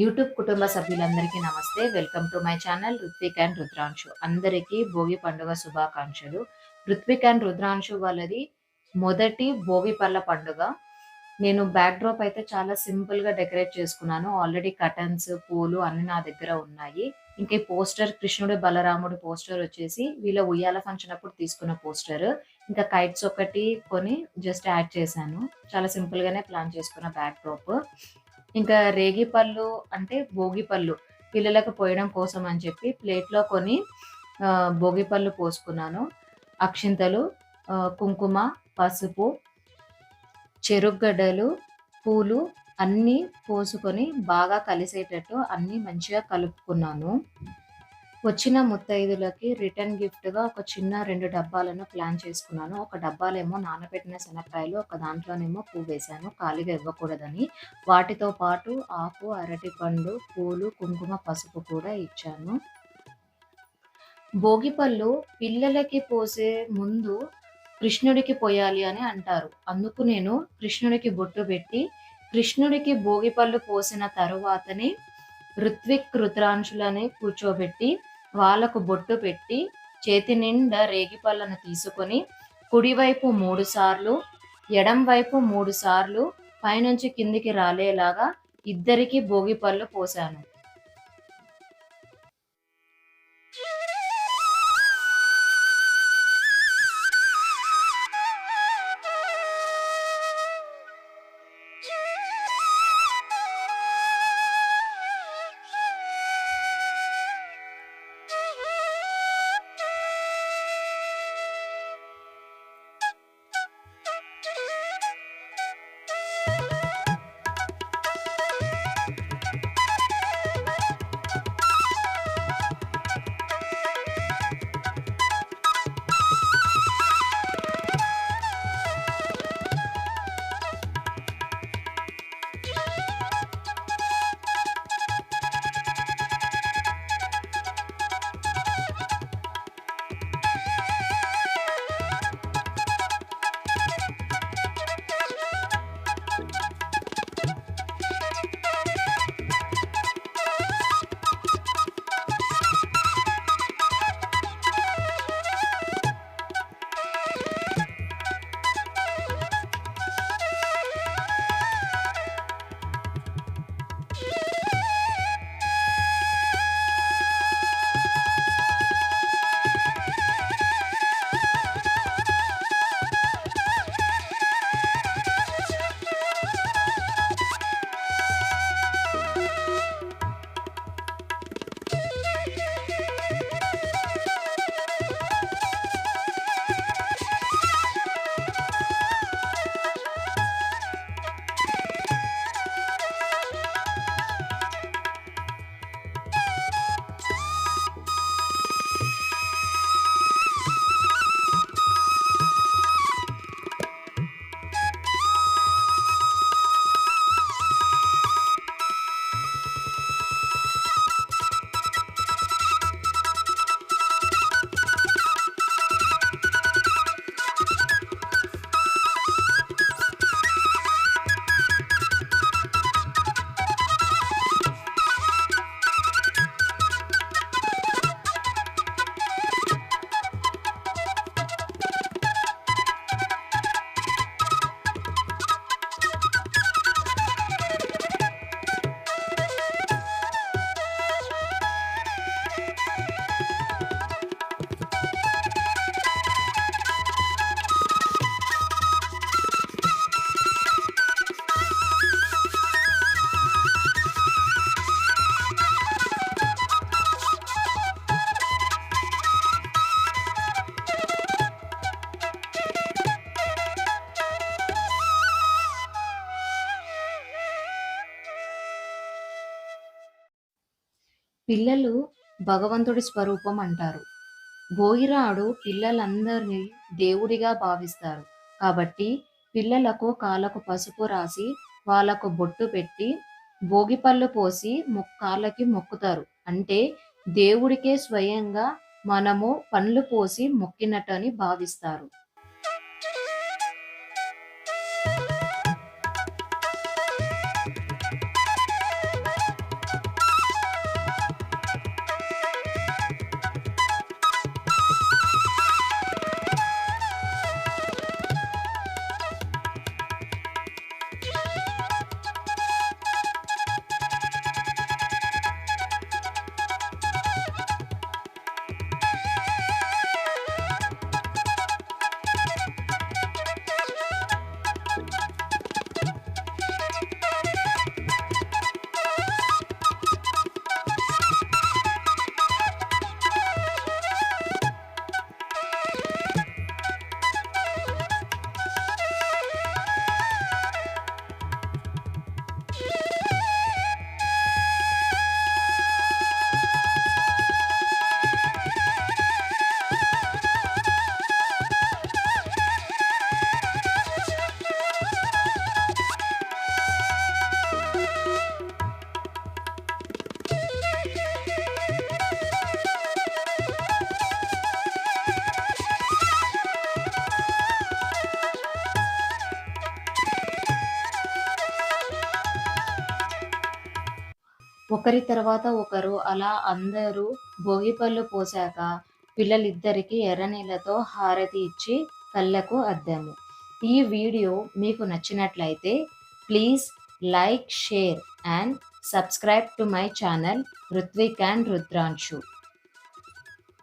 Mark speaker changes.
Speaker 1: YouTube కుటుంబ సభ్యులందరికీ నమస్తే. Welcome to my channel Ruthvik and Rudranshu. అందరికీ భోగి పండుగ శుభాకాంక్షలు. రుత్విక్ అండ్ రుద్రాంశు వాళ్ళది మొదటి భోగి పళ్ళ పండుగ. నేను బ్యాక్ డ్రాప్ అయితే చాలా సింపుల్గా డెకరేట్ చేసుకున్నాను. ఆల్రెడీ కటన్స్ పూలు అన్ని నా దగ్గర ఉన్నాయి. ఇంకా పోస్టర్ కృష్ణుడు బలరాముడు పోస్టర్ వచ్చేసి వీళ్ళ ఉయ్యాల ఫంక్షన్ అప్పుడు తీసుకున్న పోస్టర్ ఇంకా కైట్స్ ఒకటి కొని జస్ట్ యాడ్ చేశాను. చాలా సింపుల్ గానే ప్లాన్ చేసుకున్న బ్యాక్ డ్రాప్ ఇంకా రేగి పళ్ళు అంటే భోగి పళ్ళు పిల్లలకు పోయడం కోసం అని చెప్పి ప్లేట్లో కొని భోగి పళ్ళు పోసుకున్నాను. అక్షింతలు కుంకుమ పసుపు చెరుగడ్డలు పూలు అన్నీ పోసుకొని బాగా కలిసేటట్టు అన్నీ మంచిగా కలుపుకున్నాను. వచ్చిన ముత్తైదులకి రిటర్న్ గిఫ్ట్గా ఒక చిన్న రెండు డబ్బాలను ప్లాన్ చేసుకున్నాను. ఒక డబ్బాలేమో నానబెట్టిన శనక్కాయలు ఒక దాంట్లోనేమో పువ్వు వేశాను ఖాళీగా ఇవ్వకూడదని. వాటితో పాటు ఆకు అరటిపండు పూలు కుంకుమ పసుపు కూడా ఇచ్చాను. భోగిపళ్ళు పిల్లలకి పోసే ముందు కృష్ణుడికి పోయాలి అని అంటారు. అందుకు నేను కృష్ణుడికి బొట్టు పెట్టి కృష్ణుడికి భోగిపళ్ళు పోసిన తరువాతనే ఋత్విక్ రుద్రాంశులని కూర్చోబెట్టి వాళ్ళకు బొట్టు పెట్టి చేతి నిండా రేగిపళ్ళను తీసుకొని కుడివైపు మూడు సార్లు ఎడం వైపు మూడు సార్లు పైనుంచి కిందికి రాలేలాగా ఇద్దరికి భోగిపళ్ళు పోశాను. పిల్లలు భగవంతుడి స్వరూపం అంటారు. భోగిరాడు పిల్లలందరినీ దేవుడిగా భావిస్తారు. కాబట్టి పిల్లలకు కాళ్ళకు పసుపు రాసి వాళ్ళకు బొట్టు పెట్టి భోగిపళ్ళు పోసి మొక్ కాళ్ళకి మొక్కుతారు. అంటే దేవుడికే స్వయంగా మనము పండ్లు పోసి మొక్కినట్టు అని భావిస్తారు. ఒకరి తర్వాత ఒకరు అలా అందరూ భోగిపళ్ళు పోసాక పిల్లలిద్దరికీ ఎర్రనీళ్ళతో హారతి ఇచ్చి కళ్ళకు అద్దాము. ఈ వీడియో మీకు నచ్చినట్లయితే please like share and subscribe to my channel Ruthvik and Rudranshu.